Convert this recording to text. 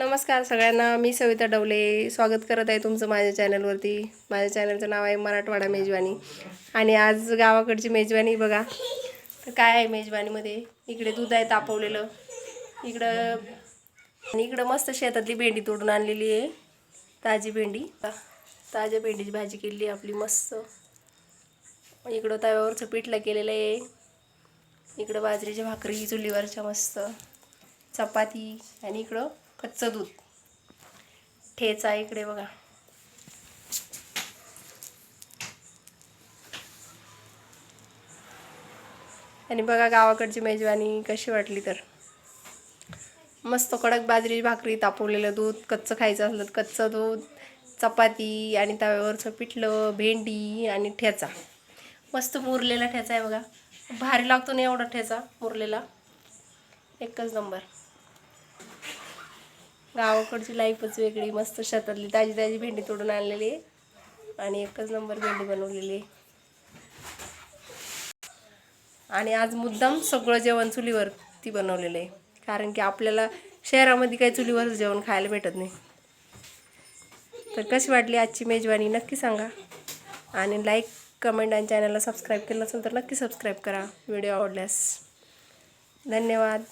नमस्कार सगळ्यांना मी सविता डवले. स्वागत करत आहे तुमचं माझ्या चॅनलवरती. माझ्या चॅनलचं नाव आहे मराठवाडा मेजवानी. आणि आज गावाकडची मेजवानी बघा. तर काय आहे मेजवानीमध्ये? इकडे दूध आहे तापवलेलं. इकडं आणि इकडं मस्त शेतातली भेंडी तोडून आणलेली आहे. ताजी भेंडी. ताज्या भेंडीची भाजी केली आहे आपली मस्त. इकडं तव्यावरचं पिठलं केलेलं आहे. इकडं बाजरीची भाकरी चुलीवरच्या मस्त. चपाती आणि इकडं कच्चं दूध. ठेचा इकडे बघा. आणि बघा गावाकडची मेजवानी कशी वाटली तर. मस्त कडक बाजरी भाकरी तापवलेलं दूध कच्चं खायचं असलं तर कच्चं दूध चपाती आणि तव्यावरचं पिठलं भेंडी आणि ठेचा. मस्त मुरलेला ठेचा आहे बघा. भारी लागतो ना एवढा ठेचा मुरलेला. एकच नंबर. गावाकडची लाईफच वेगळी मस्त शेतातली ताजी ताजी भेंडी तोडून आणलेली आहे. आणि एकच नंबर भेंडी बनवलेली आहे. आणि आज मुद्दाम सगळं जेवण चुलीवरती बनवलेलं आहे. कारण की आपल्याला शहरामध्ये काही चुलीवर जेवण खायला भेटत नाही. तर कशी वाटली आजची मेजवानी नक्की सांगा. आणि लाईक कमेंट आणि चॅनलला सबस्क्राईब केलं असेल तर नक्की सबस्क्राईब करा. व्हिडिओ आवडल्यास. धन्यवाद.